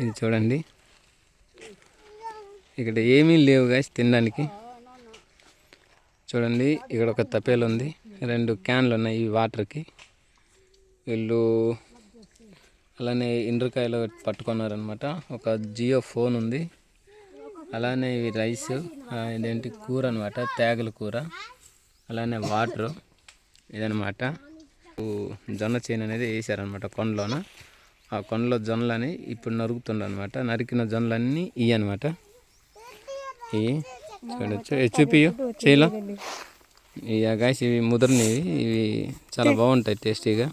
ఇది చూడండి. ఇక్కడ ఏమీ లేవు గాయస్ తినడానికి. చూడండి ఇక్కడ ఒక తపేలు ఉంది. రెండు క్యాన్లు ఉన్నాయి ఈ వాటర్కి వీళ్ళు అలానే ఇండ్రకాయలు పట్టుకున్నారనమాట ఒక జియో ఫోన్ ఉంది. అలానే ఇవి రైస్ ఇదేంటి కూర అనమాట తేగల కూర. అలానే వాటరు ఇదనమాట జొన్న చేను అనేది వేసారనమాట కొండలోన. ఆ కొండలో జొన్నలని ఇప్పుడు నరుకుతుండ అనమాట నరికిన జొన్నలన్నీ ఇవి అనమాట ఇవి చూడొచ్చు చూపియు చేయలో. ఈ గాయస్ ఇవి ముదిరినవి ఇవి. చాలా బాగుంటాయి టేస్టీగా.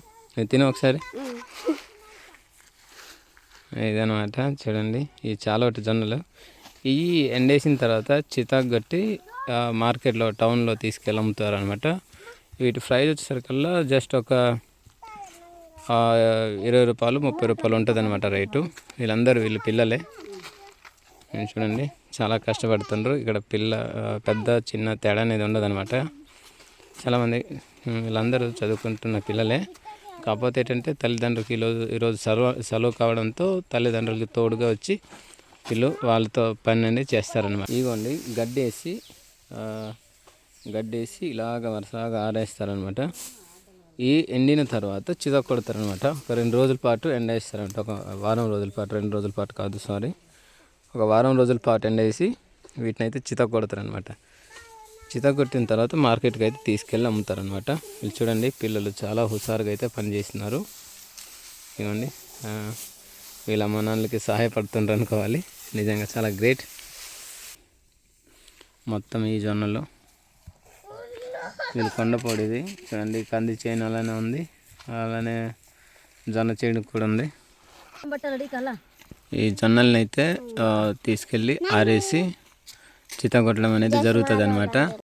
తిన ఒకసారి. ఇదనమాట చూడండి. ఇవి చాలా ఒకటి జొన్నలు. ఇవి ఎండేసిన తర్వాత చితాకు కట్టి ఆ, మార్కెట్లో టౌన్లో తీసుకెళ్ళి అమ్ముతారు అనమాట వీటి ప్రైస్ వచ్చేసరికల్లా జస్ట్ ఒక ఇరవై రూపాయలు ముప్పై రూపాయలు ఉంటుంది అనమాట రేటు. వీళ్ళందరూ వీళ్ళు పిల్లలే. నేను చూడండి చాలా కష్టపడుతుండ్రు. ఇక్కడ పిల్ల పెద్ద చిన్న తేడా అనేది ఉండదు అనమాట చాలామంది వీళ్ళందరూ చదువుకుంటున్న పిల్లలే. కాకపోతే ఏంటంటే తల్లిదండ్రులకి ఈరోజు ఈరోజు సెలవు సెలవు కావడంతో తల్లిదండ్రులకి తోడుగా వచ్చి వీళ్ళు వాళ్ళతో పని అనేది చేస్తారనమాట ఇదిగోండి గడ్డేసి గడ్డేసి ఇలాగ వరుసగా ఆరేస్తారనమాట ఈ ఎండిన తర్వాత చిద కొడతారనమాట ఒక రెండు రోజుల పాటు ఎండ వేస్తారంట ఒక వారం రోజుల పాటు రెండు రోజుల పాటు కాదు సారీ ఒక వారం రోజుల పాటు ఎండ వేసి వీటిని అయితే చిత కొడతారనమాట చిత కొట్టిన తర్వాత మార్కెట్కి అయితే తీసుకెళ్ళి అమ్ముతారనమాట వీళ్ళు చూడండి పిల్లలు చాలా హుషారుగా అయితే పనిచేస్తున్నారు ఇవ్వండి వీళ్ళ అమ్మ నాన్నలకి సహాయపడుతుండ్రు అనుకోవాలి. నిజంగా చాలా గ్రేట్. మొత్తం ఈ జొన్నలో వీళ్ళు కొండపొడిది చూడండి కంది చేను అలానే ఉంది. అలానే జొన్న చేను కూడా ఉంది. ఈ జొన్నల్ని అయితే ఆ, తీసుకెళ్ళి ఆరేసి చితగొట్టడం అనేది జరుగుతుంది అనమాట